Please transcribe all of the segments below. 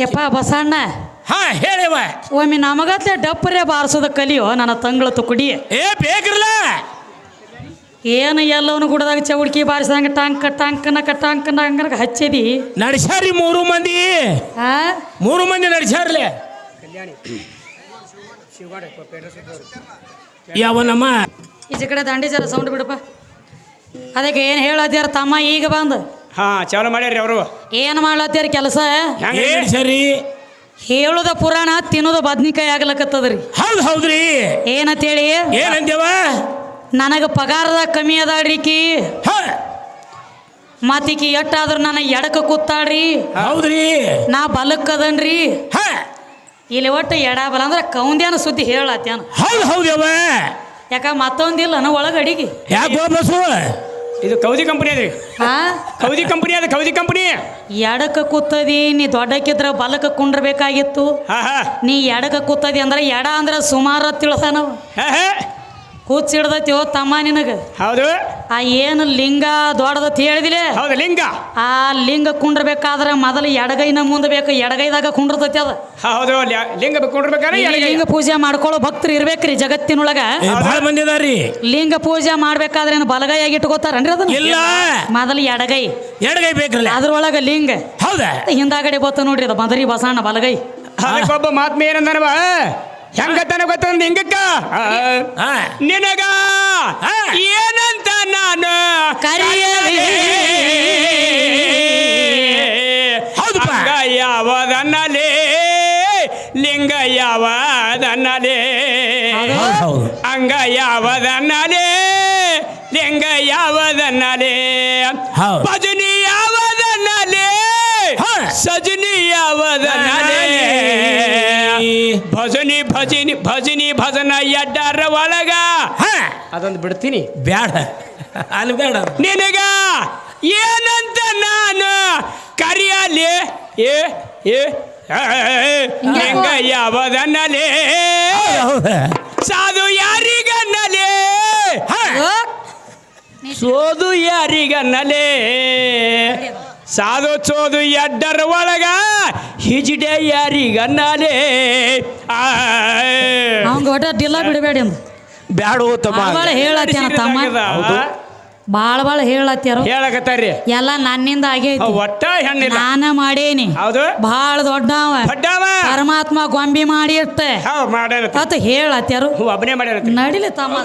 ಯಪ್ಪ ಬಸಣ್ಣ. ಹಾ ಹೇಳಿವ ಒಮ್ಮೆ ನಮಗತ್ಲೆ ಡಪ್ಪರೆ ಬಾರಿಸೋದ ಕಲಿಯೋ ನನ್ನ ತಂಗಳ ತುಕುಡಿ ಏ ಬೇಕಿರ್ಲ. ಏನು ಎಲ್ಲವನು ಗುಡದಾಗ ಚೌಡ್ಕಿ ಬಾರಿಸಿದಂಗೆ ಟಾಂಕ ಟಾಂಕನ ಕಟಾಂಕನ ಹಂಗನಕ ಹಚ್ಚಿದಿ? ನಡ್ಸ್ಯಾರಿ ಮೂರು ಮಂದಿ. ಹಾ ಮೂರು ಮಂದಿ ನಡ್ಸ್ಯಾರ್ಲೆ. ಯಾವನಮ್ಮ? ಈಚೆ ಕಡೆ ದಾಂಡಿ ಜರ ಸೌಂಡ್ ಬಿಡಪ್ಪ. ಅದಕ್ಕೆ ಏನು ಹೇಳದ್ಯಾರ ತಮ್ಮ ಈಗ ಬಂದು? ಹಾ ಚಾಲು ಮಾಡ್ಯಾರಿ ಅವರು. ಏನು ಮಾಡ್ಲತ್ತೀರಿ ಕೆಲಸ? ಸರಿ ಏನ್ ಹೇಳುದ ಪುರಾಣ ತಿನ್ನೋದ ಬದ್ನಿಕಾಯಿ ಆಗ್ಲಕತ್ತದ್ರಿ. ಹೌದ್ ಹೌದ್ರಿ. ಏನಂತೇಳಿ? ಏನಂದೇವ ನನಗೆ ಪಗಾರದ ಕಮ್ಮಿ ರೀಕಿ ಹ. ಮತ್ತೀಕಿ ಎಟ್ಟಾದ್ರೂ ನನಗೆ ಎಡಕ ಕೂತಾಳ್ರಿ. ಹೌದ್ರಿ. ನಾ ಬಲಕ್ಕದನ್ರಿ ಹ. ಇಲ್ಲಿ ಒಟ್ಟು ಎಡ ಬಲ ಅಂದ್ರೆ ಕೌಂದ್ಯಾನ ಸುದ್ದಿ ಹೇಳತ್ತೇನ ಹೌದು ಹೌದ್ಯವ. ಯಾಕ ಮತ್ತೊಂದಿಲ್ಲ ನಾ ಒಳಗೆ ಅಡಿಗೆ ಯಾಕೆ ಇದು ಕೌದಿ ಕಂಪನಿ ಅದ್ರಿ ಹಾ? ಕೌದಿ ಕಂಪನಿ ಅದ ಕೌದಿ ಕಂಪನಿ. ಎಡಕ ಕೂತದಿ ನೀ ದೊಡ್ಡಕ್ಕಿದ್ರ ಬಲಕ ಕುಂಡ್ರಬೇಕಾಗಿತ್ತು. ಹಾ ಹಾ. ನೀ ಎಡಕ ಕೂತದಿ ಅಂದ್ರೆ ಎಡ ಅಂದ್ರೆ ಸುಮಾರು ತಿಳ್ದ ನಾವು ಹಾ ಹಾ ಕೂಚಿಡ್ದೈತಿ ಓ ತಮ್ಮ ನಿನಗೆ. ಹೌದು. ಆ ಏನು ಲಿಂಗ ದೊಡ್ಡದತ್ ಹೇಳಿದಿಲೆ? ಹೌದು ಲಿಂಗ. ಆ ಲಿಂಗ ಕುಂಡ್ರಬೇಕಾದ್ರೆ ಮೊದಲು ಎಡಗೈನ ಮುಂದೆ ಬೇಕು ಎಡಗೈದಾಗ ಕುಂಡ್ರತೈತಿ ಅದ. ಹೌದು ಲಿಂಗ ಕುಂಡ್ರಬೇಕಾದ್ರೆ ಲಿಂಗ ಪೂಜೆ ಮಾಡ್ಕೊಳ್ಳೋ ಭಕ್ತರು ಇರ್ಬೇಕ್ರಿ ಜಗತ್ತಿನೊಳಗ. ಬಹಳ ಅದಾರಿ ಲಿಂಗ ಪೂಜೆ ಮಾಡ್ಬೇಕಾದ್ರೆ ಏನು ಬಲಗೈಯಾಗಿ ಇಟ್ಕೋತಾರನ್ರಿ ಅದನ್ನ? ಇಲ್ಲ. ಮೊದಲು ಎಡಗೈ. ಎಡಗೈ ಬೇಕ್ರಲ್ಲ. ಅದ್ರೊಳಗ ಲಿಂಗ. ಹೌದಾ? ಹಿಂದಾಗಡೆ ಬತ್ತ ನೋಡ್ರಿ ಅದು ಮದರಿ ಬಸಣ್ಣ ಬಲಗೈ. ಒಬ್ಬ ಮಾತ್ಮೆ ಏನಂದನವ? ಹೆಂಗತ್ತಾನ ಗೊತ್ತಂದ ಲಿಂಗಕ್ಕ ಆ, ನಿನಗ? ಏನಂತ ನಾನು? ಕರಿಯಲಿ. ಹೌದಪ್ಪ. ಅಂಗ ಯಾವದನ್ನಲೇ ಲಿಂಗ ಯಾವದನ್ನಲೇ ಅಂಗ ಯಾವದನ್ನಲೇ ಲಿಂಗ ಯಾವದನ್ನಲೇ. ಭಜನಿ ಯಾವದನ್ನಲೇ. ಸಜನಿ ಯಾವದನ್ನಲೇ ಭಜನಿ ಭಜನಿ ಭಜನಿ ಭಜನ ಎಡ್ಡಾರ ಒಳಗ. ಹ. ಅದೊಂದು ಬಿಡ್ತೀನಿ. ಬ್ಯಾಡ. ಅಲ್ಲಿ ಬೇಡ ನಿನಗ ಏನಂತ ನಾನು ಕರಿಯಲಿ? ಏ ಏ ಯಾವದನ್ನಲೇ? ಹೌದಾ? ಸಾಧು ಯಾರಿಗನ್ನಲೇ? ಸೋದು ಯಾರಿಗನ್ನಲೇ? ಸಾಧು ಚೋದು ಎಡ್ಡರ ಒಳಗ ಹಿಜಿಡೆ ಯಾರಿಗನ್ನಲೇ ಆ. ಅವಂಗ ಒಟ್ಟ ಡಿಲ್ಲ ಬಿಡಬೇಡಿ ಅಂದ. ಬ್ಯಾಡ ತಮ್ಮ. ಭಾಳ ಹೇಳತ್ಯಾನ ತಮ್ಮ. ಭಾಳ ಭಾಳ ಹೇಳತ್ಯಾರ ಹೇಳಕತ್ತಾರಿ ಎಲ್ಲ ನನ್ನಿಂದ ಆಗೈತಿ. ಒಟ್ಟ ಹೆಣ್ಣಿಲ್ಲ. ನಾನ ಮಾಡೇನಿ. ಹೌದು. ಭಾಳ ದೊಡ್ಡವ. ದೊಡ್ಡವ. ಪರಮಾತ್ಮ ಗೊಂಬಿ ಮಾಡಿ ಇಟ್ಟ ಹೌದು ಮಾಡ್ಯಾನ ಅತ್ ಹೇಳತ್ಯಾರು ಹ್ಞೂ ಒಬ್ಬನೇ ಮಾಡ್ಯಾನ ನಡಿಲಿ ತಮ್ಮ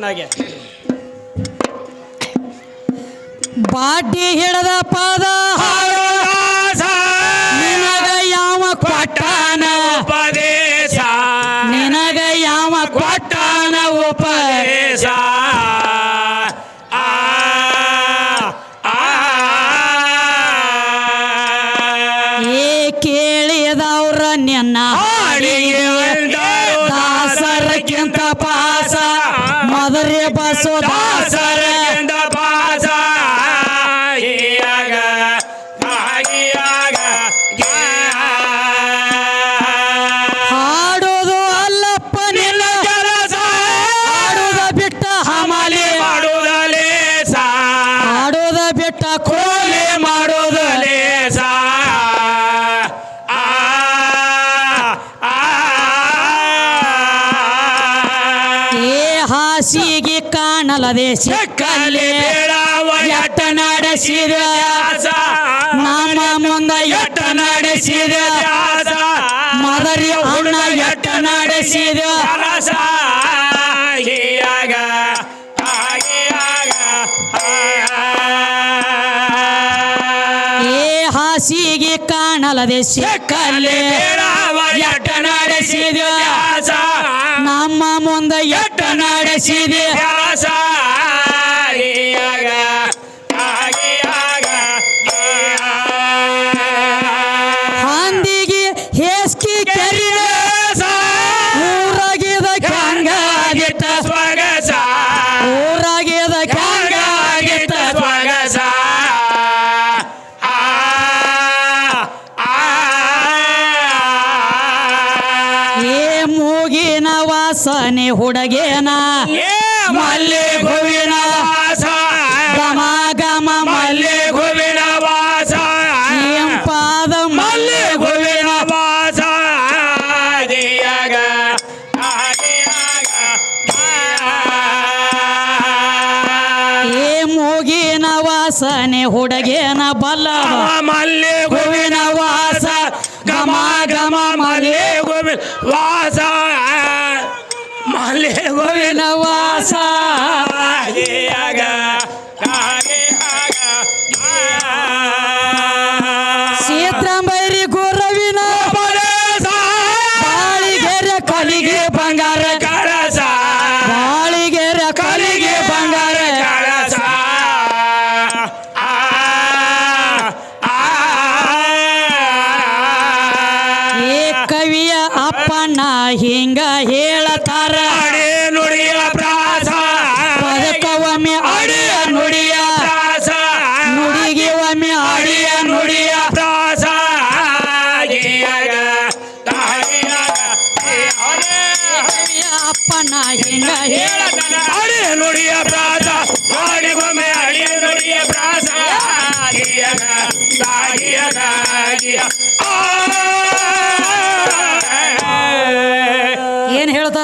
ಸಣ್ಣ. ಬಾಡಿ ಹಿಡದ ಪದ ಬೇಡವ ಎಟ್ಟ ನಡೆಸಿದ ನಾಮ ಮುಂದ ಎಟ್ಟ ನಡೆಸಿದ. ಮದರಿ ಅಣ್ಣ ಎಟ್ಟ ನಡೆಸಿದ ಏ ಹಾಸಿಗೆ ಕಾಣಲದೆ ಸಿಕ್ಕಲ್ಲಿ ಎಟ್ಟ ನಡೆಸಿದ. ನಮ್ಮ ಮುಂದೆ ಎಟ್ಟ ನಡೆಸಿದೆ. ತ್ಯಾಸ ಹುಡುಗೇನ ಮಲ್ಲಿ ಹೂವಿನ ವಾಸ. ಗಮ ಗಮ ಮಲ್ಲಿ ಹೂವಿನ ವಾಸ. ಎಂಪಾದ ಮಲ್ಲಿ ಹೂವಿನ ವಾಸ. ಏ ಮೂಗಿನ ವಾಸನೆ ಹುಡುಗೇನ ಬಲ್ಲ ಮಲ್ಲಿ ಹಿಂಗ ಹೇಳತಾರ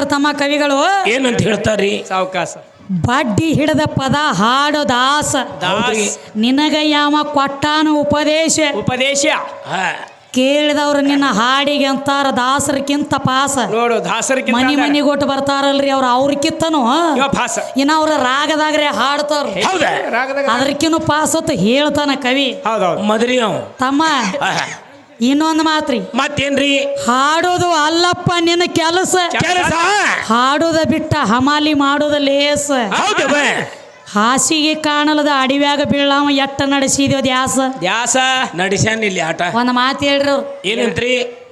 ತಮ್ಮ ಕವಿಗಳು? ಏನಂತ ಹೇಳ್ತಾರ್ರಿ? ಸಾವಕಾಶ. ಬಡ್ಡಿ ಹಿಡದ ಪದ ಹಾಡು ದಾಸ. ನಿನಗ ಯಾವ ಕೊಟ್ಟಾನ ಉಪದೇಶ. ಉಪದೇಶ. ಕೇಳಿದವ್ರು ನಿನ್ನ ಹಾಡಿಗೆ ಅಂತಾರ ದಾಸರಕ್ಕಿಂತ ಪಾಸ. ನೋಡು ದಾಸರಿಗೆ ಮನಿ ಕೊಟ್ಟು ಬರ್ತಾರಲ್ರಿ ಅವ್ರು ಅವ್ರಕ್ಕಿಂತನು ಪಾಸ. ಇನ್ನ ಅವ್ರ ರಾಗದಾಗ್ರೆ ಹಾಡ್ತಾರ. ಹೌದಾ ರಾಗದಾಗ ಅದಕ್ಕಿನ್ನು ಪಾಸ್ ಅಂತ ಹೇಳ್ತಾನ ಕವಿ. ಹೌದೌದು. ಮದ್ರಿ ಅವ್. ತಮ್ಮ. ಇನ್ನೊಂದು ಮಾತ್ರಿ. ಮತ್ತೇನ್ರಿ? ಹಾಡೋದು ಅಲ್ಲಪ್ಪ ನಿನ್ನ ಕೆಲಸ. ಕೆಲಸ? ಹಾಡೋದ ಬಿಟ್ಟ ಹಮಾಲಿ ಮಾಡೋದ ಲೇಸ. ಹಾಸಿಗೆ ಕಾಣಲದ ಅಡಿವ್ಯಾಗ ಬೀಳಾವ ಎಟ್ಟ ನಡೆಸಿದ್ಯೋ ದ್ಯಾಸ. ದ್ಯಾಸ ನಡೆಸ್ಯಾನ ಇಲ್ಲಿ ಆಟ. ಒಂದು ಮಾತು ಹೇಳ್ರಿ ಏನಂತ್ರಿ?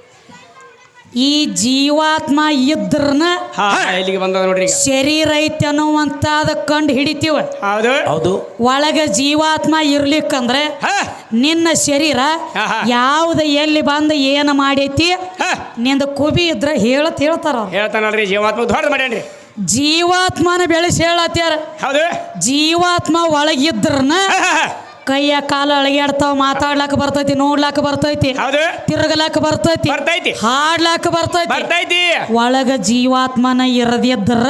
ಈ ಜೀವಾತ್ಮ ಇದ್ರನ ಹಾ ಇಲ್ಲಿಗೆ ಬಂದದ ನೋಡ್ರಿ ಈಗ. ಶರೀರ ಐತಿ ಅನ್ನುವಂತಾದ ಕಂಡು ಹಿಡಿತೀವ. ಹೌದು. ಹೌದು. ಒಳಗ ಜೀವಾತ್ಮ ಇರ್ಲಿಕ್ಕಂದ್ರೆ ಹಾ. ನಿನ್ನ ಶರೀರ ಹಾ, ಹಾ. ಯಾವ್ದು ಎಲ್ಲಿ ಬಂದು ಏನು ಮಾಡೈತಿ? ಹಾ. ನಿಂದ ಕುಬಿ ಇದ್ರ ಹೇಳತ್ ಹೇಳ್ತಾರ ಅವ್ರು. ಹೇಳ್ತಾನಲ್ರಿ ಜೀವಾತ್ಮ ದೊಡ್ಡ ಮಾಡ್ಯಾನ್ರಿ. ಜೀವಾತ್ಮನ ಬೆಳೆಸಿ ಹೇಳತ್ಯಾರ. ಹೌದು. ಜೀವಾತ್ಮ ಒಳಗಿದ್ರನ ಹಾ, ಹಾ, ಹಾ. ಕೈಯ ಕಾಲ ಅಳಗ್ಯಾಡ್ತಾವ ಮಾತಾಡ್ಲಾಕ ಬರ್ತೈತಿ ನೋಡ್ಲಾಕ ಬರ್ತೈತಿ ತಿರುಗಲಾಕ ಬರ್ತೈತಿ ಬರ್ತೈತಿ. ಹಾಡ್ಲಾಕ ಬರ್ತೈತಿ. ಬರ್ತೈತಿ. ಒಳಗ ಜೀವಾತ್ಮನ ಇರದಿದ್ರ.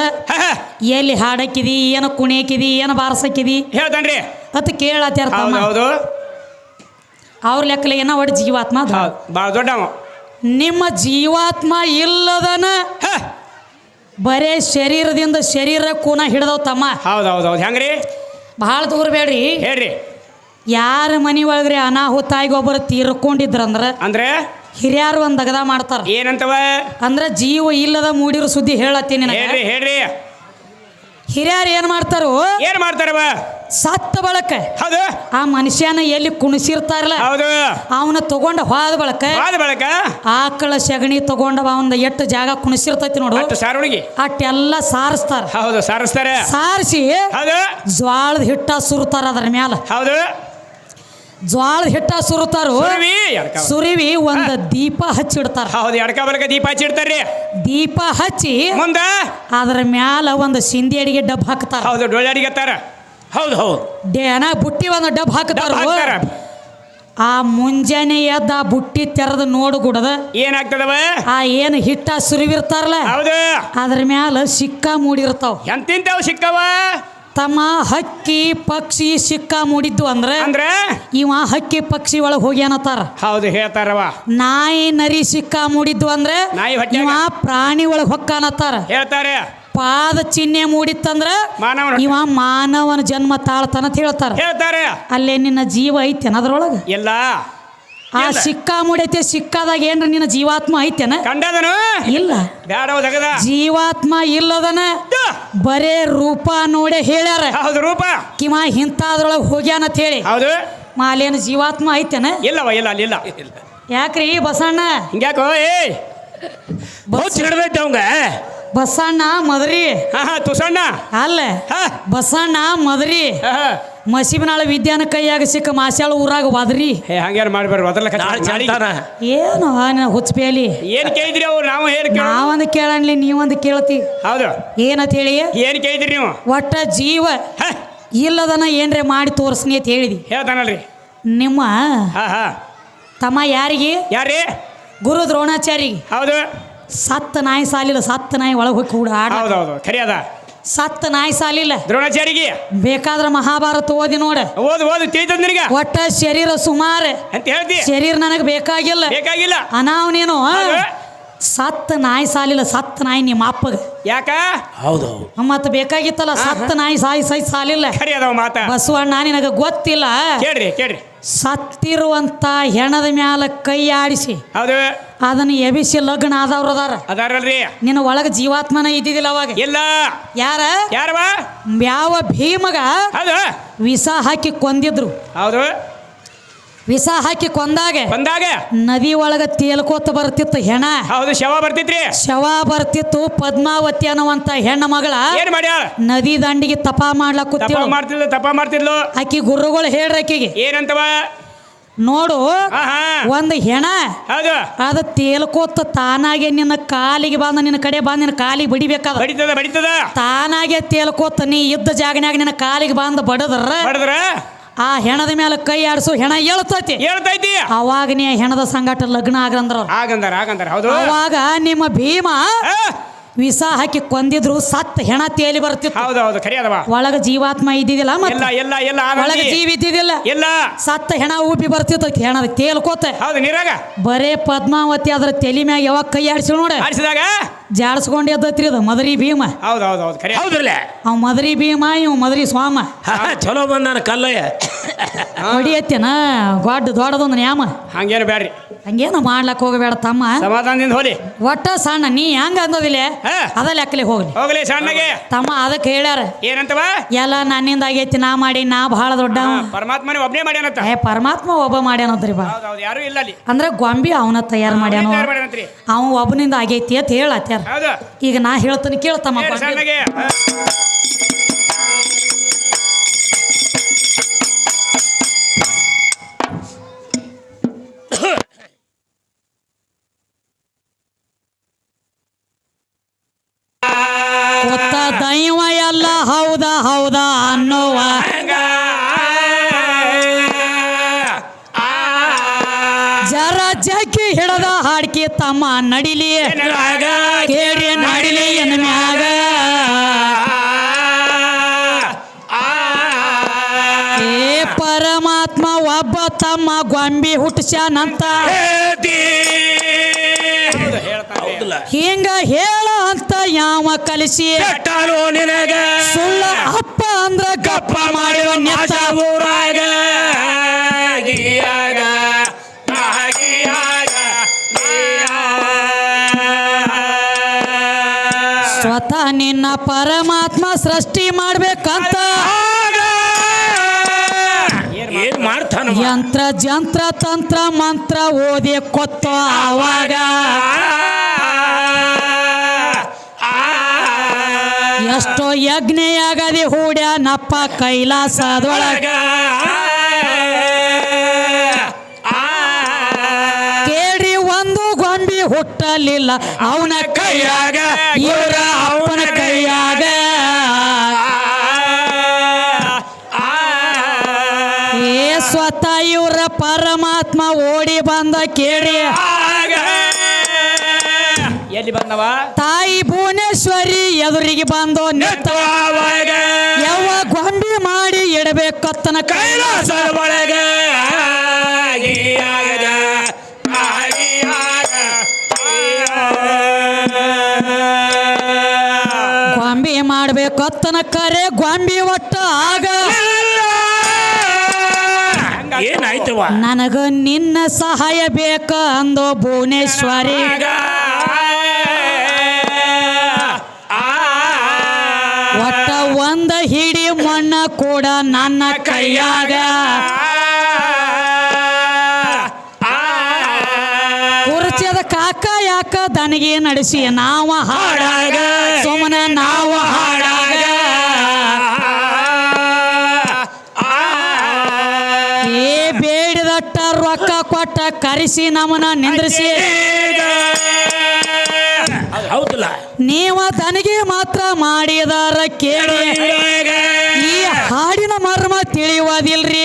ಎಲ್ಲಿ ಹಾಡಕಿದಿ ಏನು ಕುಣಿಯಕಿದಿ ಏನು ಬಾರ್ಸಕ್ಕಿದಿ? ಹೇಳ್ತಾನ್ರಿ. ಅತ್ ಕೇಳತ್ಯಾರ ಹೌದು ಅವ್ರ ಲೆಕ್ಕಲೆ ಏನ ಒಟ್ಟು ಜೀವಾತ್ಮ ಭಾಳ ದೊಡ್ಡವ. ನಿಮ್ಮ ಜೀವಾತ್ಮ ಇಲ್ಲದನ ಬರೇ ಶರೀರದಿಂದ ಶರೀರ ಕೂನ ಹಿಡ್ದವ್ ತಮ್ಮ. ಹೌದೌದೌದು ಹೌದು ಹೌದು. ಹೆಂಗ್ರಿ? ಬಹಳ ದೂರ ಬೇಡ್ರಿ. ಹೇಳ್ರಿ. ಯಾರ ಮನಿ ಒಳಗ್ರಿ ಅನಾಹುತ ಆಗಿ ಒಬ್ಬರು ತೀರ್ಕೊಂಡಿದ್ರಂದ್ರ ಅಂದ್ರೆ? ಹಿರಿಯರು ಒಂದ್ ದಗದ ಮಾಡ್ತಾರ. ಏನಂತವ? ಅಂದ್ರ ಜೀವ ಇಲ್ಲದ ಮೂಡಿರೋ ಸುದ್ದಿ ಹೇಳತ್ತೀನಿ. ಹೇಳ್ರಿ ಹೇಳ್ರಿ. ಹಿರಿಯರು ಏನ್ ಮಾಡ್ತಾರೋ? ಏನ್ ಮಾಡ್ತಾರವ? ಸತ್ತ ಬಳಕ. ಹೌದು. ಆ ಮನುಷ್ಯನ ಎಲ್ಲಿ ಕುಣಿಸಿರ್ತಾರಲ್ಲ? ಹೌದು. ಅವನ ತಗೊಂಡ ಹೋದ ಬಳಕ ಆದ ಬಳಕ? ಆಕಳ ಸಗಣಿ ತಗೊಂಡ ಅವನ ಎಷ್ಟು ಜಾಗ ಕುಣಿಸಿರ್ತೈತಿ ನೋಡು. ಅಷ್ಟು ಸಾರುಣಿಗೆ. ಅಟ್ಟೆಲ್ಲ ಸಾರಿಸ್ತಾರ. ಹೌದು ಸಾರಿಸ್ತಾರೆ. ಸಾರಿಸಿ ಹೌದು. ಜ್ವಾಳದ ಹಿಟ್ಟ ಸುರ್ತಾರ ಅದ್ರ ಮ್ಯಾಲ. ಹೌದು. ಜ್ವಾಳದ ಹಿಟ್ಟ ಸುರುತ್ತಾರು ಸುರವಿ ಎಡ್ಕ ಸುರಿವಿ ಒಂದ ದೀಪ ಹಚ್ಚಿಡ್ತಾರ. ಹೌದು ಎಡ್ಕ ಬರಕ ದೀಪ ಹಚ್ಚಿಡ್ತಾರ್ರಿ. ದೀಪ ಹಚ್ಚಿ ಮುಂದ? ಅದ್ರ ಮ್ಯಾಲ ಒಂದು ಸಿಂಧಿ ಅಡಿಗೆ ಡಬ್ ಹಾಕ್ತಾರ. ಹೌದು ಡೊಳ್ಳಾಡಿಗತ್ತಾರ ಹೌದು ಹೌದು. ಡೇನ ಬುಟ್ಟಿ ಒಂದು ಡಬ್ ಹಾಕ್ತಾರ ಹಾಕ್ತಾರ. ಆ ಮುಂಜಾನೆ ಎದ್ದ ಆ ಬುಟ್ಟಿ ತೆರೆದು ನೋಡುಗುಡದ. ಏನಾಗ್ತದವ? ಆ ಏನು ಹಿಟ್ಟ ಸುರಿವಿರ್ತಾರಲ್ಲ? ಹೌದು. ಅದ್ರ ಮ್ಯಾಲ ಸಿಕ್ಕ ಮೂಡಿರ್ತಾವ. ಎಂತಿಂತವ್ ಸಿಕ್ಕವ? ತಮ್ಮ ಹಕ್ಕಿ ಪಕ್ಷಿ ಸಿಕ್ಕ ಮೂಡಿದ್ದು ಅಂದ್ರೆ ಅಂದ್ರೆ? ಇವ ಹಕ್ಕಿ ಪಕ್ಷಿ ಒಳಗೆ ಹೋಗ್ಯಾನತ್ತಾರ ಹೌದು ಹೇಳ್ತಾರವ ನಾಯಿ ನರಿ ಸಿಕ್ಕ ಮೂಡಿದ್ದು ಅಂದ್ರೆ ನಾಯಿ. ಇವ ಪ್ರಾಣಿ ಒಳಗೆ ಹೊಕ್ಕಾನತ್ತಾರ ಹೇಳ್ತಾರೆ. ಪಾದ ಚಿಹ್ನೆ ಮೂಡಿತ್ತಂದ್ರ ಮಾನವನ ಇವ ಮಾನವನ ಜನ್ಮ ತಾಳ್ತಾನ ಅಂತ ಹೇಳ್ತಾರ. ಹೇಳ್ತಾರೆ. ಅಲ್ಲೇ ನಿನ್ನ ಜೀವ ಐತೆ ಅದ್ರೊಳಗ? ಎಲ್ಲ ಆ ಸಿಕ್ಕ ಮೂಡೈತೆ ಸಿಕ್ಕಾದಾಗ ಏನ್ರ ನಿನ್ನ ಜೀವಾತ್ಮ ಐತೆನ? ಕಂಡದನು? ಇಲ್ಲ. ಬ್ಯಾಡವ ಜೀವಾತ್ಮ ಇಲ್ಲದನ ಬರೇ ರೂಪ ನೋಡಿ ಹೇಳ್ಯಾರ. ಹೌದು ರೂಪ. ಕಿವ ಇಂಥದ್ರೊಳಗೆ ಹೋಗ್ಯಾನ ಅಂತ ಹೇಳಿ. ಹೌದು. ಮಾಲೇನು ಜೀವಾತ್ಮ ಐತೆನ? ಇಲ್ಲವ ಇಲ್ಲ ಅಲ್ಲಿ ಇಲ್ಲ. ಯಾಕ್ರಿ ಬಸಣ್ಣ? ಹಿಂಗ್ಯಾಕೋ ಏ ಬಹುತ್ ಹಿಡ್ದೈತೆ ಅವಂಗ. ಬಸಣ್ಣ ಮದರಿ. ಹಾ ಹಾ ತುಸಣ್ಣ. ಅಲ್ಲ ಹಾ. ಬಸಣ್ಣ ಮದರಿ. ಹಾ, ಹಾ. ಮಸೀಬನಾಳ ವಿದ್ಯಾನ ಕೈಯಾಗ ಸಿಕ್ಕ ಮಾಸ್ಯಾಳ ಊರಾಗ ವಾದ್ರಿ ಹಂಗೇನು ಹಂಗ್ಯಾರ ಮಾಡ್ಬೇಡ್ರಿ ಏನು ನಿನ್ನ ಹುಚ್ಚಪೇಲಿ ಏನ್ ಕೇಳಿದ್ರಿ ಅವ್ರು? ನಾವು ಏನ್ ಕೇಳ ನಾವೊಂದು ಕೇಳಣ್ಲಿ ನೀವೊಂದು ಕೇಳ್ತಿ. ಹೌದು. ಏನಂತ ಹೇಳಿ? ಏನು ಕೇಳಿದ್ರಿ ನೀವು? ಒಟ್ಟ ಜೀವ ಹಾ. ಇಲ್ಲದನ ಏನ್ರೆ ಮಾಡಿ ತೋರಿಸ್ನಿ ಅಂತ ಹೇಳಿದಿ. ಹೇಳ್ತಾನಲ್ರಿ. ನಿಮ್ಮ ಹಾ ಹಾ. ತಮ್ಮ ಯಾರಿಗೆ? ಯಾರ್ರಿ? ಗುರು ದ್ರೋಣಾಚಾರಿ ಹೌದು. ಸತ್ತ ನಾಯಿ ಸಾಲಿಲ್ಲ ಸತ್ತ ನಾಯಿ ಒಳಗೆ ಹೋಗಿ ಕೂಡ ಆಡ ಖರಿ ಅದ ಸತ್ತ ನಾಯಿ ಸಾಲಿಲ್ಲ. ದ್ರೋಣಾಚಾರಿಗೆ ಬೇಕಾದ್ರೆ ಮಹಾಭಾರತ ಓದಿ ನೋಡ. ಓದು ಓದು ತಿಳಿತದ ನಿನಗ? ಒಟ್ಟ ಶರೀರ ಸುಮಾರು. ಅಂತ ಹೇಳ್ತಿ. ಶರೀರ ನನಗೆ ಬೇಕಾಗಿಲ್ಲ. ಬೇಕಾಗಿಲ್ಲ. ಅನಾವ್ ನೀನು ಹೌದು. ಸತ್ತ ನಾಯಿ ಸಾಲಿಲ್ಲ ಸತ್ತ ನಾಯಿ ನಿಮ್ಮ ಅಪ್ಪಗ. ಯಾಕ? ಹೌದು ಮತ್ತೆ ಬೇಕಾಗಿತ್ತಲ್ಲ ಸತ್ತ ನಾಯಿ ಸಾಯಿ ಸಾಯಿ ಸಾಲಿಲ್ಲ. ಖರಿ ಅದಾವ ಮಾತ. ಬಸವಣ್ಣ ನಿನಗೆ ಗೊತ್ತಿಲ್ಲ? ಕೇಳ್ರಿ ಕೇಳ್ರಿ. ಸತ್ತಿರುವಂತ ಹೆಣದ ಮ್ಯಾಲ ಕೈ ಆಡಿಸಿ. ಹೌದು. ಅದನ್ನ ಎಬಿಸಿ ಲಗ್ನ ಆದವ್ರು ಅದಾರ. ಅದಾರಲ್ರಿ. ನಿನ್ನ ಒಳಗ ಜೀವಾತ್ಮನ ಇದ್ದಿದ್ದಿಲ್ಲ ಅವಾಗ. ಇಲ್ಲ. ಯಾರ? ಯಾರವ? ಯಾವ ಭೀಮಗ ಹೌದು. ವಿಷ ಹಾಕಿ ಕೊಂದಿದ್ರು. ಹೌದು. ವಿಷ ಹಾಕಿ ಕೊಂದಾಗೆ. ಬಂದಾಗ ನದಿ ಒಳಗ ತೇಲ್ಕೋತ ಬರ್ತಿತ್ತು ಹೆಣ. ಹೌದು ಶವ ಬರ್ತಿತ್ರಿ. ಶವ ಬರ್ತಿತ್ತು ಪದ್ಮಾವತಿ ಅನ್ನುವಂತ ಹೆಣ್ಣ ಮಗಳ. ಏನ್ ಮಾಡ್ಯಾಳ? ನದಿ ದಂಡಿಗೆ ತಪ ಮಾಡ್ಲಕ್ ತಪ ಮಾಡ್ತಿದ್ಲು ತಪ ಮಾಡ್ತಿದ್ಲು. ಆಕಿ ಗುರುಗಳು ಹೇಳ್ರಿ ಆಕಿಗೆ. ಏನಂತವ? ನೋಡು ಒಂದು ಹೆಣ. ಅದು ಅದ ತೇಲ್ಕೋತ ತಾನಾಗೆ ನಿನ್ನ ಕಾಲಿಗೆ ಬಂದ ನಿನ್ನ ಕಡೆ ಬಂದ ನಿನ್ನ ಕಾಲಿಗೆ ಬಡಿಬೇಕಾದ. ತಾನಾಗೆ ತೇಲ್ಕೋತ ನೀ ಇದ್ದ ಜಾಗನ್ಯಾಗ ನಿನ್ನ ಕಾಲಿಗೆ ಬಂದ ಬಡದ್ರ. ಬಡದ್ರ? ಆ ಹೆಣದ ಮೇಲೆ ಕೈ ಆಡಿಸು ಹೆಣ ಹೇಳ್ತೈತಿ ಹೇಳ್ತೈತಿ ಅವಾಗ ನೀ ಹೆಣದ ಸಂಗಟ ಲಗ್ನ ಆಗಂದ್ರ. ಆಗಂದಾರ ಆಗಂದಾರ ಹೌದು. ಅವಾಗ ನಿಮ್ಮ ಭೀಮ ವಿಸ ಹಾಕಿ ಕೊಂದಿದ್ರು ಸತ್ ಹೆಣ ತೇಲಿ ಬರ್ತಿತ್ತು. ಹೌದು ಹೌದು ಖರಿ ಅದವ. ಒಳಗ ಜೀವಾತ್ಮ ಇದ್ದಿದ್ದಿಲ್ಲ ಎಲ್ಲ ಮತ್ತೆ ಎಲ್ಲ ಎಲ್ಲ ಒಳಗ. ಜೀವ ಇದ್ದಿದ್ದಿಲ್ಲ? ಎಲ್ಲ ಸತ್ತ ಹೆಣ ಊಪಿ ಬರ್ತಿತ್ತು ಹೆಣದ ತೇಲ್ಕೋತ ಹೌದು ನೀರಾಗ. ಬರೇ ಪದ್ಮಾವತಿ ಅದ್ರ ತಲೆ ಮ್ಯಾಗ ಯಾವಾಗ ಕೈ ಆಡಿಸಿ ನೋಡಿ? ಆಡಿಸಿದಾಗ? ಜಾಡ್ಸ್ಕೊಂಡ್ ಎದ್ದತ್ರಿ ಅದು ಮದರಿ ಭೀಮ. ಹೌದು ಹೌದು ಹೌದು ಖರೆ ಹೌದ್ರಲ್ಲ? ಅವ್ ಮದರಿ ಭೀಮ ಇವ್ ಮದರಿ ಸ್ವಾಮ. ಹಾ, ಚಲೋ ನಾನು ಕಲ್ಲಯ್ಯ. ಹೊಡಿಯತ್ತೇನ ಗೊಡ್ಡ ದೊಡ್ಡದೊಂದು ನ್ಯಾಮ. ಹಂಗೇನು ಬ್ಯಾಡ್ರಿ. ಹಂಗೇನು ಮಾಡ್ಲಕ್ ಹೋಗಬೇಡ ತಮ್ಮ. ಸಮಾಧಾನದಿಂದ ಹೋಲಿ ಒಟ್ಟ ಸಣ್ಣ ನೀ ಹೆಂಗ ಅಂದೋದಿಲ್ಲ? ಹಾ. ಅದ ಲೆಕ್ಕಲಿ ಹೋಗ್ಲಿ. ಹೋಗ್ಲಿ ಸಣ್ಣಗೆ. ತಮ್ಮ ಅದಕ್ಕೆ ಹೇಳ್ಯಾರ. ಏನಂತವ? ಎಲ್ಲ ನನ್ನಿಂದ ಆಗೈತಿ ನಾ ಮಾಡಿ ನಾ ಬಹಳ ದೊಡ್ಡ. ಪರಮಾತ್ಮನೇ ಒಬ್ನೇ ಮಾಡ್ಯಾನಂತ. ಏ ಪರಮಾತ್ಮ ಒಬ್ಬ ಮಾಡ್ಯಾನಂತ್ರಿ ಬಾ. ಹೌದು ಹೌದು ಯಾರು ಇಲ್ಲ ಅಲ್ಲಿ. ಅಂದ್ರೆ ಗೊಂಬಿ ಅವನ ತಯಾರು ಮಾಡ್ಯಾನ. ತಯಾರ್ ಮಾಡ್ಯಾನಂತ್ರಿ. ಅವ ಒಬ್ಬನಿಂದ ಆಗೈತಿ ಅಂತ ಹೇಳತ್ತಾರ ಈಗ ನಾ ಹೇಳ್ತೀನಿ ಕೇಳ್ತಮ್ಮ. ಗೊತ್ತ ದೈವ ಎಲ್ಲ ಹೌದಾ ಹೌದಾ ಅನ್ನೋವ. ಜರ ಜಗ್ಗಿ ಹಿಡದ ಹಾಡ್ಕಿ ತಮ್ಮ ನಡಿಲಿ. ತಮ್ಮ ಗೊಂಬಿ ಹುಟ್ಟಿಸ್ಯಾನಂತ. ಹಿಂಗ ಹೇಳ ಅಂತ ಯಾವ ಕಲಿಸಿ. ಸುಳ್ಳ ಅಪ್ಪ ಅಂದ್ರ ಗಪ್ಪ ಮಾಡುವ ಊರಾಗ. ಸ್ವತಃ ನಿನ್ನ ಪರಮಾತ್ಮ ಸೃಷ್ಟಿ ಮಾಡ್ಬೇಕಂತ. ಯಂತ್ರ, ಜಂತ್ರ, ತಂತ್ರ, ಮಂತ್ರ ಓದಿ ಕೊತ್ತ ಆವಾಗ. ಎಷ್ಟೋ ಯಜ್ಞೆಯಾಗದೆ ಹೂಡ್ಯಾನಪ್ಪ ಕೈಲಾಸದೊಳಗ. ಕೇಳಿ ಒಂದು ಗೊಂಬಿ ಹುಟ್ಟಲಿಲ್ಲ, ಅವನ ಕೈಯಾಗ ಇವರ ಅಪ್ಪನ ಪರಮಾತ್ಮ ಓಡಿ ಬಂದ ಕೇಳಿ ಎಲ್ಲಿ ಬಂದವ? ತಾಯಿ ಭುವನೇಶ್ವರಿ ಎದುರಿಗೆ ಬಂದು ನಿಂತ ಯಾವ ಗೊಂಬಿ ಮಾಡಿ ಇಡಬೇಕತ್ತನ ಕೈಲಾಸ ಒಳಗೆ. ಗೊಂಬಿ ಮಾಡ್ಬೇಕತ್ತನ ಕರೆ ಗೊಂಬಿ ಒಟ್ಟು ಆಗ. ಏನಾಯ್ತವ ನನಗ ನಿನ್ನ ಸಹಾಯ ಬೇಕ ಅಂದೋ ಭುವನೇಶ್ವರಿ ಒಟ್ಟ ಒಂದ ಹಿಡಿ ಮಣ್ಣ ಕೂಡ ನನ್ನ ಕೈಯಾಗ ಕುರ್ಚಿದ ಕಾಕ ಯಾಕ ದನಿಗೆ ನಡೆಸಿ ನಾವ ಹಾಡಾಗ ಸುಮ್ಮನೆ ನಾವ ಹಾಡಾಗ ಕರೆಸಿ ನಮ್ಮನ ನಿಂದ್ರಿಸಿ. ಹೌದಲ್ಲ. ನೀವ ತನಗೆ ಮಾತ್ರ ಮಾಡಿದಾರ ಕೇಳಿ. ಈ ಹಾಡಿನ ಮರ್ಮ ತಿಳಿಯೋದಿಲ್ರಿ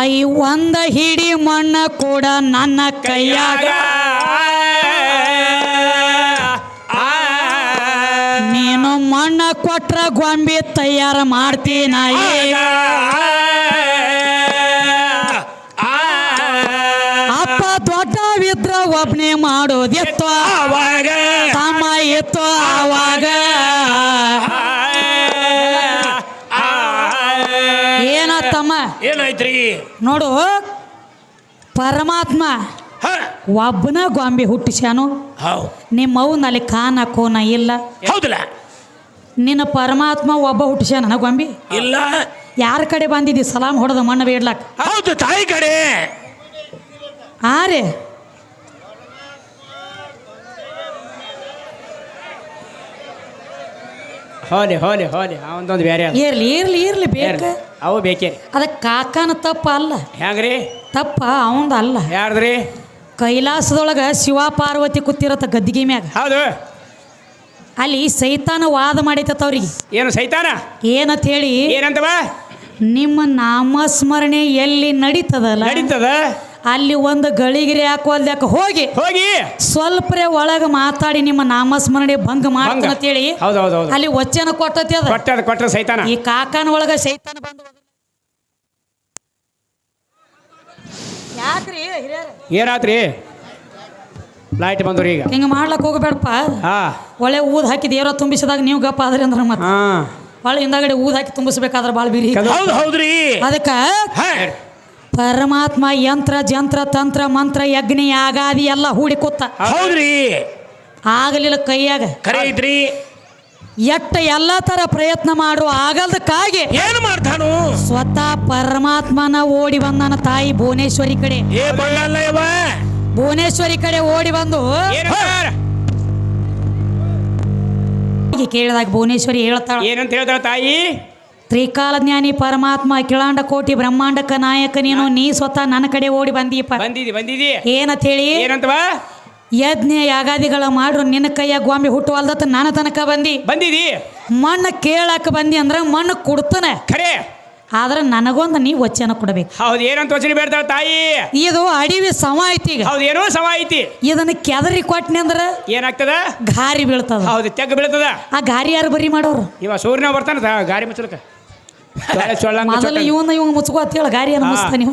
ತಾಯಿ, ಒಂದ ಹಿಡಿ ಮಣ್ಣ ಕೂಡ ನನ್ನ ಕೈಯಾಗ. ನೀನು ಮಣ್ಣ ಕೊಟ್ರ ಗೊಂಬೆ ತಯಾರ ಮಾಡ್ತೀನ ಅಪ್ಪ ದೊಡ್ಡವಿದ್ರ ಒಬ್ನೇ ಮಾಡೋದಿತ್ತು ಏನ ತಮ್ಮ? ಏನಾಯ್ತ್ರಿ? ನೋಡು ಪರಮಾತ್ಮ ಒಬ್ಬನ ಗೊಂಬೆ ಹುಟ್ಟಿಸ್ಯಾನು. ನಿಮ್ಮ ಅವನಲ್ಲಿ ಅಲ್ಲಿ ಕಾನ ಕೋನ ಇಲ್ಲ. ಹೌದಲ್ಲ. ನಿನ್ನ ಪರಮಾತ್ಮ ಒಬ್ಬ ಹುಟ್ಟಿಸ್ಯಾನ ಗೊಂಬೆ ಗೊಂಬಿ? ಇಲ್ಲ. ಯಾರ ಕಡೆ ಬಂದಿದ್ದಿ? ಸಲಾಮ್ ಹೊಡೆದ ಮಣ್ಣ ಬೇಡ್ಲಕ್. ಹೌದು ತಾಯಿ ಕಡೆ. ಆ ರೀ? ಹೋಲಿ ಹೋಲಿ ಹೋಲಿ ಅವಂದೊಂದು ಬೇರೆ ಅದ. ಇರ್ಲಿ ಇರ್ಲಿ ಇರ್ಲಿ ಬೇಕ. ಅವು ಬೇಕೇ ಅದ ಕಾಕನ ತಪ್ಪ ಅಲ್ಲ. ಹೆಂಗ್ರಿ? ತಪ್ಪ ಅವಂದ ಅಲ್ಲ. ಯಾರ್ದ್ರಿ? ಕೈಲಾಸದೊಳಗ ಶಿವ ಪಾರ್ವತಿ ಕೂತಿರತ್ತ ಗದ್ದಿಗೆ ಮ್ಯಾಗ. ಹೌದು. ಅಲ್ಲಿ ಸೈತಾನ ವಾದ ಮಾಡಿತವ್ರಿಗೆ ಅವ್ರಿಗೆ. ಏನು ಸೈತಾನ? ಏನಂತ ಹೇಳಿ ಏನಂತವ ನಿಮ್ಮ ನಾಮಸ್ಮರಣೆ ಎಲ್ಲಿ ನಡೀತದಲ್ಲ? ನಡೀತದ? ಅಲ್ಲಿ ಒಂದು ಗಳಿಗಿರಿ ಹಾಕೋಲ್ದಾಕ ಹೋಗಿ. ಹೋಗಿ. ಸ್ವಲ್ಪರೇ ಒಳಗೆ ಮಾತಾಡಿ ನಿಮ್ಮ ನಾಮಸ್ಮರಣೆ ಭಂಗ ಮಾಡ್ತಾನ ಅಂತೇಳಿ ಹೌದು ಹೌದು ಅಲ್ಲಿ ವಚನ ಕೊಟ್ಟತಿ ಅದು. ಕೊಟ್ಟದ ಕೊಟ್ರ ಸೈತಾನ. ಈ ಕಾಕನ ಒಳಗೆ ಸೈತಾನ ಬಂದು ಯಾಕ್ರಿ ಹಿರಿಯರ? ಏನಾತ್ರಿ? ಲೈಟ್ ಬಂದ್ರಿ ಈಗ. ಹಿಂಗ ಮಾಡ್ಲಕ್ ಹೋಗಬೇಡಪ್ಪ. ಹಾ. ಒಳ್ಳೆ ಊದ್ ಹಾಕಿದ ಏರೋ ತುಂಬಿಸಿದಾಗ ನೀವು ಗಪ್ಪ ಆದ್ರಿ ಅಂದ್ರೆ ಮತ್ತೆ ಹಾ. ಒಳ್ಳೆ ಹಿಂದಾಗಡೆ ಊದ್ ಹಾಕಿ ತುಂಬಿಸ್ಬೇಕಾದ್ರೆ ಭಾಳ ಬಿರಿ. ಅದಕ್ಕ ಹೌದು ಹೌದ್ರಿ. ಅದಕ್ಕೆ ಪರಮಾತ್ಮ ಯಂತ್ರ ಜಂತ್ರ ತಂತ್ರ ಮಂತ್ರ ಯಜ್ಞ ಯಾಗಾದಿ ಎಲ್ಲ ಹೂಡಿ ಕೂತ. ಹೌದ್ರಿ. ಆಗಲಿಲ್ಲ ಕೈಯಾಗ. ಕರೀತ್ರಿ ಐತ್ರಿ ಎಟ್ಟ ಎಲ್ಲ ತರ ಪ್ರಯತ್ನ ಮಾಡು ಆಗಲ್ದಕ್ಕಾಗಿ ಏನು ಮಾಡ್ತಾನು? ಸ್ವತಃ ಪರಮಾತ್ಮನ ಓಡಿ ಬಂದನ ತಾಯಿ ಭುವನೇಶ್ವರಿ ಕಡೆ. ಏ ಬಳ್ಳಲ್ಲ ಇವ ಭುವನೇಶ್ವರಿ ಕಡೆ ಓಡಿ ಬಂದು. ಕೇಳಿದಾಗ ಭುವನೇಶ್ವರಿ ಹೇಳ್ತಾಳ. ಏನಂತ ಹೇಳ್ತಾಳ ತಾಯಿ? ತ್ರಿಕಾಲ ಜ್ಞಾನಿ ಪರಮಾತ್ಮ ಕಿಳಾಂಡ ಕೋಟಿ ಬ್ರಹ್ಮಾಂಡಕ ನಾಯಕ ನೀನು ನೀ ಸ್ವತಃ ನನ್ನ ಕಡೆ ಓಡಿ ಬಂದೀಪ. ಬಂದಿದಿ ಬಂದಿದಿ. ಏನಂತ ಹೇಳಿ ಏನಂತವ? ಯಜ್ಞ ಯಾಗಾದಿಗಳ ಮಾಡ್ರು ನಿನ್ನ ಕೈಯ ಗೊಂಬೆ ಹುಟ್ಟುವಲ್ದತ್ತ ನನ್ನ ತನಕ ಬಂದಿ. ಬಂದಿದಿ? ಮಣ್ಣು ಕೇಳಾಕ ಬಂದಿ ಅಂದ್ರೆ ಮಣ್ಣು ಕೊಡ್ತಾನೆ. ಖರೆ. ಆದ್ರೆ ನನಗೊಂದು ನೀ ವಚನ ಕೊಡಬೇಕು. ಹೌದು ಏನಂತ ವಚನ ಬೇಡ ತಾಯಿ? ಇದು ಅಡಿವಿ ಸಮ ಐತಿ ಈಗ. ಹೌದು ಏನೋ ಸಮ ಐತಿ. ಇದನ್ನ ಕೆದರಿ ಕೊಟ್ನಿ ಅಂದ್ರೆ ಏನಾಗ್ತದ? ಗಾರಿ ಬೀಳ್ತದ. ಹೌದು ತೆಗ್ಗ ಬೀಳ್ತದ? ಆ ಗಾರಿ ಯಾರು ಬರಿ ಮಾಡೋರು? ಇವ ಸೂರ್ಯನ ಬರ್ತಾನ ಗಾರಿ ಮುಚ್ಚಲಕ್ಕ ಮುಚ್ಚಲಕ ಮೊದಲು. ಇವನ್ನ ಇವಂಗ ಮುಚ್ಕೋ ಅಂತೇಳಿ ಗಾರಿ ಏನು ಮುಚ್ತಾನ ಇವ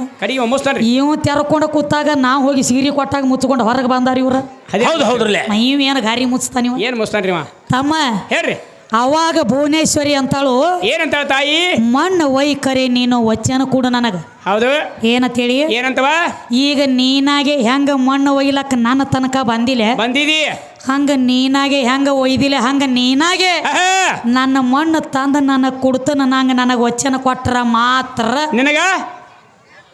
ಇವ್ ತೆರ್ಕೊಂಡ ಕೂತಾಗ ನಾವು ಹೋಗಿ ಸೀರೆ ಕೊಟ್ಟಾಗ ಮುಚ್ಕೊಂಡು ಹೊರಗೆ ಬಂದಾರ ಇವ್ರ. ಹೌದು ಹೌದ್ರಲ್ಲೇ. ಇವ್ ಏನು ಗಾರಿ ಮುಚ್ತಾನ ಇವ ಏನ್ ಮುಚ್ತಾನ್ರಿ ಇವ? ತಮ್ಮ ಹೇಳ್ರಿ. ಅವಾಗ ಭುವನೇಶ್ವರಿ ಅಂತಾಳು ಏನಂತಾಳ ತಾಯಿ? ಮಣ್ಣು ಕರೆ ನೀನು ವಚನ ಕೂಡ ನನಗ. ಹೌದು. ಏನಂತೇಳಿ? ಏನಂತವ? ಈಗ ನೀನಾಗೆ ಹೆಂಗ ಮಣ್ಣು ಒಯ್ಲಕ್ಕ ನನ್ನ ತನಕ ಬಂದಿಲ್ಲ ಬಂದಿದಿ? ಹಂಗ ನೀನಾಗೆ ಹೆಂಗ ಒಯ್ದಿಲ್ಲ ಹಂಗ ನೀನಾಗೆ ನನ್ನ ಮಣ್ಣು ತಂದು ನನಗೆ ಕೊಡ್ತಾನ ನಂಗೆ ನನಗೆ ವಚನ ಕೊಟ್ರ ಮಾತ್ರ. ನಿನಗ?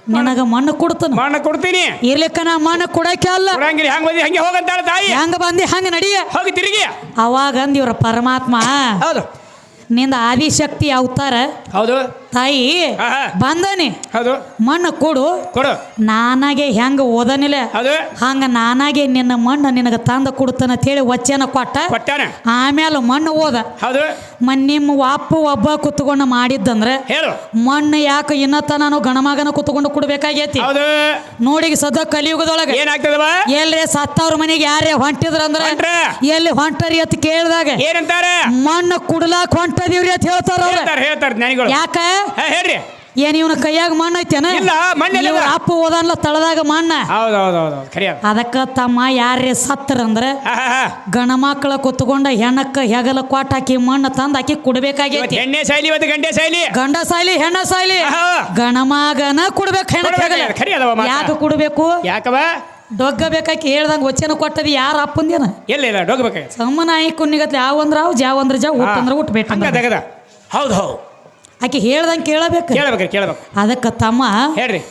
ನಿನಗ ಮಣ್ಣು ಕೊಡ್ತಾನ. ಮಣ್ಣ ಕೊಡ್ತೀನಿ. ಇರ್ಲಿಕ್ಕ ನಾ ಮಣ್ಣು ಕೊಡಕ್ಕೆ ಅಲ್ಲ. ಕೊಡಂಗಿಲ್ಲ. ಹೆಂಗ್ ಬಂದಿ? ಹಂಗೆ ಹೋಗಂತಾಳ ತಾಯಿ. ಹೆಂಗ ಬಂದಿ? ಹಂಗ ನಡಿಯ. ಹೋಗಿ ತಿರುಗಿ. ಅವಾಗ ಅಂದಿವ್ರ ಪರಮಾತ್ಮ ಹೌದು. ನಿಂದ ಆದಿಶಕ್ತಿ ಅವತಾರ ಹೌದು. ತಾಯಿ ಆಹಾ. ಬಂದನಿ ಹೌದು. ಮಣ್ಣು ಕೊಡು. ಕೊಡು. ನಾನಾಗೆ ಹೆಂಗ ಓದನಿಲ್ಲ ಹೌದು. ಹಂಗ ನಾನಾಗೆ ನಿನ್ನ ಮಣ್ಣು ನಿನಗೆ ತಂದು ಕೊಡ್ತಾನ ಅಂತೇಳಿ ವಚನ ಕೊಟ್ಟ. ಕೊಟ್ಟಾನ. ಆಮೇಲೆ ಮಣ್ಣು ಓದ. ಹೌದು. ನಿಮ್ಮ ಅಪ್ಪ ಒಬ್ಬ ಕುತ್ಕೊಂಡು ಮಾಡಿದ್ದಂದ್ರೆ ಹೇಳು. ಮಣ್ಣು ಯಾಕೆ ಇನ್ನತ್ತ ನಾನು ಗಣಮಗನ ಕುತ್ಕೊಂಡು ಕೊಡ್ಬೇಕಾಗೈತಿ? ಹೌದು. ನೋಡಿ ಸದ ಕಲಿಯುಗದೊಳಗೆ. ಏನಾಗ್ತದವ? ಎಲ್ರಿ ಸತ್ತವ್ರ ಮನೆಗೆ ಯಾರೇ ಹೊಂಟಿದ್ರಂದ್ರ? ಅಂದ್ರೆ ಎಲ್ಲಿ ಹೊಂಟರಿ ಅಂತ ಕೇಳಿದಾಗ ಏನಂತಾರ? ಮಣ್ಣು ಕುಡ್ಲಾಕ್ ಹೊಂಟದಿವ್ರಿ ಅಂತ ಹೇಳ್ತಾರ ಅವ್ರ ಹೇಳ್ತಾರ ಹೇಳ್ತಾರ. ಜ್ಞಾನಿಗಳು ಯಾಕ? ಹಾ, ಹೇಳ್ರಿ. ಏನ್ ಇವನ ಕೈಯಾಗ ಮಣ್ಣ ಐತೆನ? ಇಲ್ಲ, ಮಣ್ಣೆಲ್ಲ ಇವ್ರ ಅಪ್ಪ ಓದನ್ಲ ತಳದಾಗ ಮಣ್ಣ. ಹೌದು ಹೌದು ಹೌದು ಹೌದು ಖರಿ ಅದು. ಅದಕ್ಕ ತಮ್ಮ ಯಾರೇ ಸತ್ತರ ಅಂದ್ರೆ ಗಣ ಮಕ್ಕಳ ಗಣಮಕ್ಕಳ ಕುತ್ಕೊಂಡ ಹೆಣಕ್ಕ ಹೆಗಲ ಕೋಟ್ ಹಾಕಿ ಮಣ್ಣು ತಂದು ಹಾಕಿ ಇವತ್ತು ಕುಡ್ಬೇಕಾಗೈತಿ ಎಣ್ಣೆ ಸಾಯ್ಲಿ ಇವತ್ತು ಗಂಟೆ ಸಾಯ್ಲಿ. ಗಂಡ ಸಾಯ್ಲಿ ಹೆಣ್ಣ ಸಾಯ್ಲಿ. ಆಹಾ. ಗಣಮಗನ ಕುಡ್ಬೇಕು ಹೆಣ್ಣ ಕೊಡ್ಬೇಕು, ಹೆಗಲ ಖರಿ ಅದವ ಮಾತ. ಯಾಕೆ ಕುಡ್ಬೇಕು? ಯಾಕವ? ಡೊಗ್ಗ ಬೇಕಾಕಿ ಹೇಳ್ದಂಗ ವಚನ ಕೊಟ್ಟದಿ ಯಾರ ಅಪ್ಪಂದೇನ? ಇಲ್ಲ ಇಲ್ಲ ಡೋಗ್ಬೇಕಾಗ ಸಮ್ಮನಾಯಿ ಕುನ್ನಿಗತ್ಲೆ ಯಾವ ಅಂದ್ರ ಅವ್ ಜಾವ ಅಂದ್ರ ಜಾವ್ ಊಟ ಅಂದ್ರ ಊಟ ಬೇಟ ಹಂಗ ತೆಗದ ಹೌದು ಹೌದು. ಆಕೆ ಹೇಳ್ದಂಗೆ ಕೇಳಬೇಕು. ಕೇಳಬೇಕು ಕೇಳಬೇಕು. ಅದಕ್ಕೆ ತಮ್ಮ ಹೇಳ್ರಿ.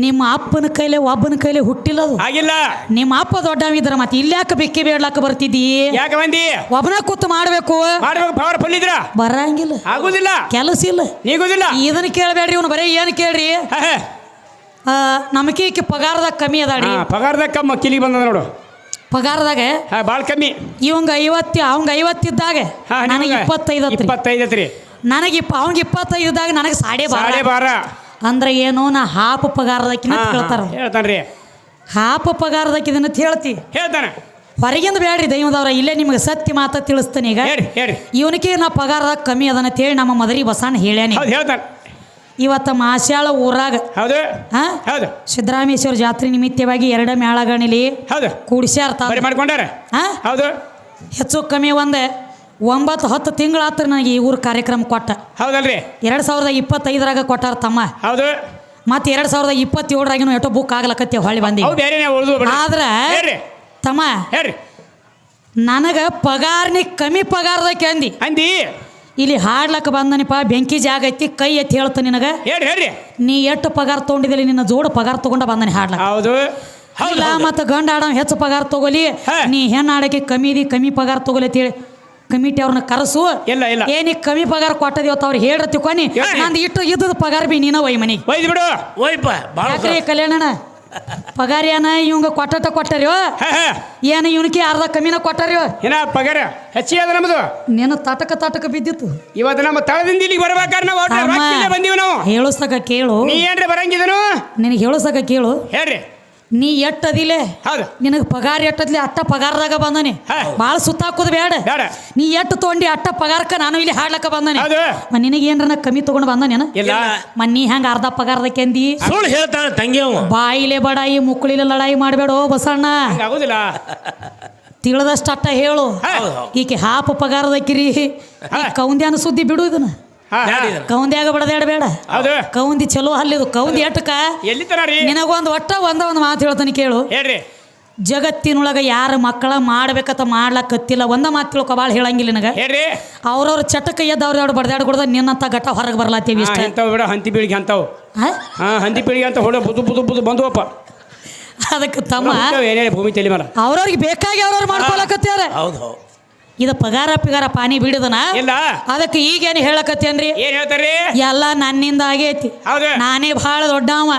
ನಿಮ್ಮ ಅಪ್ಪನ ಕೈಲೆ ಒಬ್ಬನ ಕೈಲೆ ಹುಟ್ಟಿಲ್ಲ ಅದು ಆಗಿಲ್ಲ. ನಿಮ್ಮ ಅಪ್ಪ ದೊಡ್ಡವಿದ್ರ ಮತ್ತೆ ಇಲ್ಯಾಕ ಬೆಕ್ಕಿ ಬೇಡ್ಲಾಕ ಬರ್ತಿದ್ದಿ? ಯಾಕೆ ಬಂದಿ? ಒಬ್ಬನ ಕೂತು ಮಾಡ್ಬೇಕು. ಮಾಡ್ಬೇಕು ಪವರ್ಫುಲ್ ಇದ್ರ? ಬರಂಗಿಲ್ಲ. ಆಗುದಿಲ್ಲ. ಕೆಲಸ ಇಲ್ಲ. ನೀಗುದಿಲ್ಲ. ಇದನ್ನ ಕೇಳಬೇಡ್ರಿ ಇವನು ಬರೀ ಏನು ಕೇಳ್ರಿ? ನಮಗೆ ಈಕೆ ಪಗಾರದಾಗ ಕಮ್ಮಿ ಅದಾಡಿ ಪಗಾರದಾಗ ಕಮ್ಮಿ ಕಿಲಿಗೆ ಬಂದ ನೋಡು. ಪಗಾರದಾಗ? ಭಾಳ ಕಮ್ಮಿ. ಇವಂಗ ಐವತ್ತಿ ಅವಂಗ ಐವತ್ತಿದ್ದಾಗ ಹಾ ನನಗೆ ಇಪ್ಪತ್ತೈದು ಇಪ್ಪತ್ತೈದು ಐತ್ರಿ ನನಗೆ ಇಪ್ಪ ಅವಂಗ ಇಪ್ಪತ್ತೈದು ಇದ್ದಾಗ ನನಗೆ ಸಾಡೆ ಸಾಡೆ ಬಾರ. ಬಾರ ಅಂದ್ರೆ ಏನು ನಾ ಹಾಪ ಪಗಾರದಕ್ಕಿನ ಅಂತ ಹಾ, ಕೇಳ್ತಾರ ಹೇಳ್ತಾನ್ರಿ. ಹಾಪ ಪಗಾರದಕ್ಕಿದನ್ನ ಹೇಳ್ತಿ. ಹೇಳ್ತಾನೆ. ಹೊರಗಿಂದ ಬೇಡ್ರಿ ದೈವದವ್ರ ಇಲ್ಲೇ ನಿಮಗೆ ಸತ್ಯ ಮಾತ ತಿಳಿಸ್ತಾನೆ ಈಗ. ಹೇಳ್ರಿ ಹೇಳ್ರಿ ಇವನಿಗೆ ನಾ ಪಗಾರದಾಗ ಕಮ್ಮಿ ಅದನ್ನ ಹೇಳಿ ನಮ್ಮ ಮದರಿ ಬಸಣ್ಣ ಹೇಳ್ಯಾನಿ. ಹೌದು ಹೇಳ್ತಾನೆ. ಇವತ್ತ ಮಾಸ್ಯಾಳ ಊರಾಗ. ಹೌದು ಹಾ? ಹೌದು. ಸಿದ್ದರಾಮೇಶ್ವರ ಜಾತ್ರೆ ನಿಮಿತ್ತವಾಗಿ ಎರಡ ಮೇಳಗಣಿಲಿ. ಹೌದು. ಕೂಡಿಸ್ಯಾರ ತಾವು. ಬರಿ ಮಾಡ್ಕೊಂಡಾರ ಹಾ? ಹೌದು. ಹೆಚ್ಚು ಕಮ್ಮಿ ಒಂದೇ. ಒಂಬತ್ತು ಹತ್ತು ತಿಂಗಳಾತ್ರ ನನಗೆ ಈ ಊರ್ ಕಾರ್ಯಕ್ರಮ ಕೊಟ್ಟ. ಹೌದಲ್ರಿ? ಎರಡು ಸಾವಿರದ ಇಪ್ಪತ್ತೈದರಾಗ ಕೊಟ್ಟಾರ ತಮ್ಮ. ಹೌದು. ಮತ್ತೆ ಎರಡು ಸಾವಿರದ ಇಪ್ಪತ್ತೇಳರಾಗಿನೂ ಎಷ್ಟೋ ಬುಕ್ ಆಗ್ಲಕತ್ತೆ ಹೊಳ್ಳಿ ಬಂದಿ. ಅವು ಬೇರೆ ಉಳಿದು ಆದ್ರೆ ಹೇಳ್ರಿ. ತಮ್ಮ ಹೇಳ್ರಿ. ನನಗೆ ಪಗಾರ್ನಿ ಕಮ್ಮಿ ಪಗಾರದಕ್ಕೆ ಅಂದಿ. ಅಂದಿ? ಇಲ್ಲಿ ಹಾಡ್ಲಕ್ಕ ಬಂದನಿಪ್ಪ ಬೆಂಕಿ ಜಾಗ ಐತಿ ಕೈ ಎತ್ತಿ ಹೇಳ್ತ ನಿನಗ. ಹೇಳ್ರಿ ಹೇಳ್ರಿ. ನೀ ಎಷ್ಟು ಪಗಾರ ತೊಗೊಂಡಿದ್ದಲ್ಲಿ ನಿನ್ನ ಜೋಡ ಪಗಾರ ತಗೊಂಡ ಬಂದನಿ ಹಾಡ್ಲಕ್ಕ ಹೌದು. ಹೌದು ಇಲ್ಲ ಮತ್ತೆ ಗಂಡ ಆಡೋ ಹೆಚ್ಚು ಪಗಾರ ತಗೋಲಿ. ನೀ ಹೆಣ್ಣು ಆಡಕ್ಕೆ ಕಮ್ಮಿ ಇದೆ ಕಮ್ಮಿ ಪಗಾರ ತಗೋಲಿ ಅಂತೇಳಿ ಕಮಿಟಿ ಅವ್ರನ್ನ ಕರೆಸು. ಇಲ್ಲ ಇಲ್ಲ. ಏನಿ ಕಮ್ಮಿ ಪಗಾರ ಕೊಟ್ಟದಿವತ್ತು ಅವ್ರು ಹೇಳ್ರ ತಿಳ್ಕೊನಿ. ಹೇಳ್ರಿ. ನಂದು ಇಟ್ಟು ಇದ್ದದ ಪಗಾರ ಬಿ ನೀನ ಒಯ್ ಮನಿಗೆ. ಒಯ್ದು ಬಿಡು. ಓಯ್ಪ ಭಾಳ ಯಾಕ್ರಿ ಕಲ್ಯಾಣಣ್ಣ? ಪಗಾರ ಏನ ಇವಂಗ ಕೊಟ್ಟಟ ಕೊಟ್ಟಾರ್ಯೋ? ಹಾ ಹಾ. ಏನ ಇವನಿಗೆ ಅರ್ಧ ಕಮ್ಮಿನ ಕೊಟ್ಟಾರ್ಯೋ? ಏನ ಪಗಾರ? ಹೆಚ್ಚಿ ಅದ ನಮ್ದು. ನೀನು ತಟಕ ತಟಕ ಬಿದ್ದಿತ್ತು. ಇವತ್ತು ನಮ್ಮ ತಳದಿಂದ ಇಲ್ಲಿಗೆ ಬರ್ಬೇಕಾದ್ರೆ ನಾವು ಬಂದೀವಿ ನಾವು. ಹೇಳುಸಕ ಕೇಳು. ನೀ ಏನ್ರಿ ಬರಂಗಿದನು? ನಿನಗೆ ಹೇಳುಸಕ ಕೇಳು. ಹೇಳ್ರಿ. ನೀ ಎಟ್ಟದಿಲೆ? ಹೌದು. ನಿನಗೆ ಪಗಾರ ಎಟ್ಟದ್ಲಿ? ಅಟ್ಟ ಪಗಾರದಾಗ ಬಂದನಿ. ಬಾಳ ಭಾಳ ಸುತ್ತಾಕೋದು ಬೇಡ ನೀ ಎಟ್ಟು ತೊಗೊಂಡಿ ಅಟ್ಟ ಪಗಾರಕ್ಕ ನಾನು ಇಲ್ಲಿ ಹಾಡ್ಲಕ್ಕ ಬಂದನಿ. ನಿನಗೆ ಏನ್ರ ಕಮ್ಮಿ ತಗೊಂಡು ಬಂದನೇನ ಇಲ್ಲ. ಮ ನೀ ಹೆಂಗ ಅರ್ಧ ಪಗಾರದ ಅಂದಿ ಸುಳ್ಳು ಹೇಳ್ತಾನೆ ತಂಗಿ ಬಾಯಿಲೆ ಬಡಾಯಿ ಮುಕ್ಕಳಿಲೆ ಲಡಾಯಿ ಮಾಡಬೇಡ ಬಸಣ್ಣ. ತಿಳಿದಷ್ಟು ಅಟ್ಟ ಹೇಳು. ಈಕೆ ಹಾಪ ಪಗಾರದಕ್ಕಿರಿ ಕೌಂದ್ಯಾನ ಸುದ್ದಿ ಬಿಡು ಇದನ್ನ. ಬೇಡ ಕೌಂದ್ಯಾಗ ಬಡದಾಡಬೇಡ ಹೌದು ಕೌಂದಿ ಚಲೋ ಹಲ್ಲಿದು ಕೌಂದಿ ಎಟ್ಟಕ ಎಲ್ಲಿ ರೀ? ನಿನಗೊಂದು ಒಟ್ಟ ಒಂದ ಒಂದು ಮಾತು ಹೇಳ್ತಾನೆ ಕೇಳು. ಹೇಳ್ರಿ. ಜಗತ್ತಿನೊಳಗ ಯಾರ ಮಕ್ಕಳ ಮಾಡ್ಬೇಕಂತ ಮಾಡ್ಲಕತ್ತಿಲ್ಲ ಒಂದ ಮಾತು ತಿಳ್ಕೊ ಭಾಳ ಹೇಳಂಗಿಲ್ಲ ನಿನಗ. ಹೇಳ್ರಿ. ಅವ್ರವ್ರ ಚಟಕ ಎರಡು ಬಡದಾಡ್ ಕೊಡದ ನಿನ್ನಂತ ಘಟ ಹೊರಗೆ ಬರ್ಲಾತೀವಿ ಇಷ್ಟ. ಇಂಥವು ಬಿಡ ಹಂತಿ ಪೀಳಿಗೆ ಅಂತವು? ಹಾ ಹಂತಿ ಪೀಳಿಗೆ ಅಂತ ಹೊಡ ಬುದು ಬುದು ಬುದು ಬಂದುವಪ್ಪ. ಅದಕ್ಕೆ ತಮ್ಮ ಭೂಮಿ ತಲೆ ಮೇಲೆ. ಅವ್ರವ್ರಿಗೆ ಬೇಕಾಗಿ ಅವ್ರವ್ರು ಮಾಡ್ಕೊಳಕತ್ತಾರೆ ಹೌದು ಹೌದು. ಇದು ಪಗಾರ ಪಿಗಾರ ಪಾನಿ ಬಿಡದನ? ಇಲ್ಲ. ಅದಕ್ಕೆ ಈಗೇನು ಹೇಳಕತ್ತೇನ್ರಿ? ಏನ್ ಹೇಳ್ತಾರ್ರಿ ಎಲ್ಲ ನನ್ನಿಂದ ಆಗೈತಿ. ಹೌದು. ನಾನೇ ಬಹಳ ದೊಡ್ಡವ.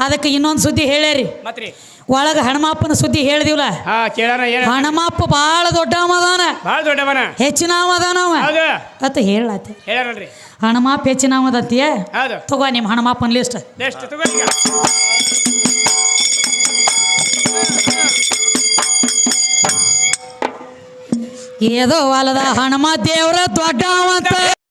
ಅದಕ್ಕೆ ಇನ್ನೊಂದು ಸುದ್ದಿ ಹೇಳ್ಯಾರಿ. ಮತ್ರಿ? ಒಳಗ ಹಣಮಾಪನ ಸುದ್ದಿ ಹೇಳಿದಿವಲ್ಲ ಹಾ ಕೇಳೋಣ ಏನ ಅವಧಾನ ಭಾಳ ದೊಡ್ಡವ ಅದಾನ. ಭಾಳ ದೊಡ್ಡವನ. ಹೆಚ್ಚಿನ ಅದಾನವ ಹೌದು. ಅಂತ ಹೇಳತ್ತೆ ಹೆಚ್ಚಿನವ ಅದಂತೀಯ? ಹೌದು. ತಗೋ ನಿಮ್ಮ ಹಣಮಾಪನ ಲಿಸ್ಟ್ ಲಿಸ್ಟ್ ತಗೋ. ಈಗ ಏದೋ ಹೊಲದ ಹನುಮ ದೇವ್ರ ದೊಡ್ಡ